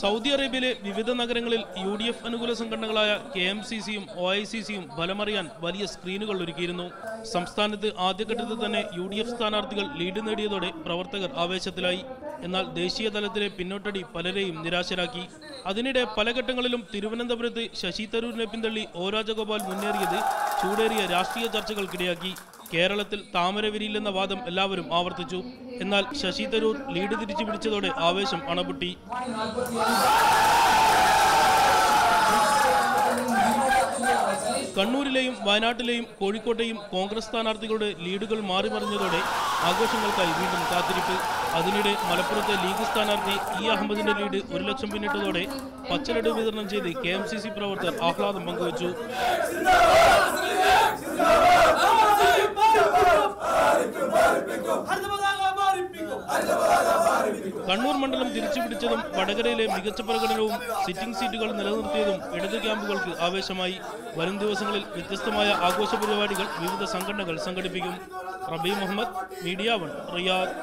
Saudi അറേബ്യയിലെ വിവിധ നഗരങ്ങളിൽ യു ഡി എഫ് അനുകൂല സംഘടനകളായ കെ എം സി സിയും ഒ ഐ സി സിയും ഫലമറിയാൻ വലിയ സ്ക്രീനുകൾ ഒരുക്കിയിരുന്നു. സംസ്ഥാനത്ത് ആദ്യഘട്ടത്തിൽ തന്നെ യു ഡി എഫ് സ്ഥാനാർത്ഥികൾ ലീഡ് നേടിയതോടെ പ്രവർത്തകർ ആവേശത്തിലായി. എന്നാൽ ദേശീയ തലത്തിലെ പിന്നോട്ടടി പലരെയും നിരാശരാക്കി. അതിനിടെ പല ഘട്ടങ്ങളിലും തിരുവനന്തപുരത്ത് ശശി തരൂരിനെ പിന്തള്ളി ഒ രാജഗോപാൽ മുന്നേറിയത് ചൂടേറിയ രാഷ്ട്രീയ ചർച്ചകൾക്കിടയാക്കി. കേരളത്തിൽ താമര വിരിയില്ലെന്ന വാദം എല്ലാവരും ആവർത്തിച്ചു. എന്നാൽ ശശി തരൂർ ലീഡ് തിരിച്ചു പിടിച്ചതോടെ ആവേശം അണപൊട്ടി. കണ്ണൂരിലെയും വയനാട്ടിലെയും കോഴിക്കോട്ടെയും കോൺഗ്രസ് സ്ഥാനാർത്ഥികളുടെ ലീഡുകൾ മാറിമറിഞ്ഞതോടെ ആഘോഷങ്ങൾക്കായി വീണ്ടും കാത്തിരിപ്പ്. അതിനിടെ മലപ്പുറത്തെ ലീഗ് സ്ഥാനാർത്ഥി ഇ അഹമ്മദിന്റെ ലീഡ് ഒരു ലക്ഷം പിന്നിട്ടതോടെ പച്ചലഡു വിതരണം ചെയ്ത് കെ പ്രവർത്തകർ ആഹ്ലാദം പങ്കുവച്ചു. കണ്ണൂർ മണ്ഡലം തിരിച്ചുപിടിച്ചതും വടകരയിലെ മികച്ച പ്രകടനവും സിറ്റിംഗ് സീറ്റുകൾ നിലനിർത്തിയതും ഇടത് ക്യാമ്പുകൾക്ക് ആവേശമായി. വരും ദിവസങ്ങളിൽ വ്യത്യസ്തമായ ആഘോഷ പരിപാടികൾ വിവിധ സംഘടനകൾ സംഘടിപ്പിക്കും. റബി മുഹമ്മദ് മീഡിയ വൺ റിയാദ്.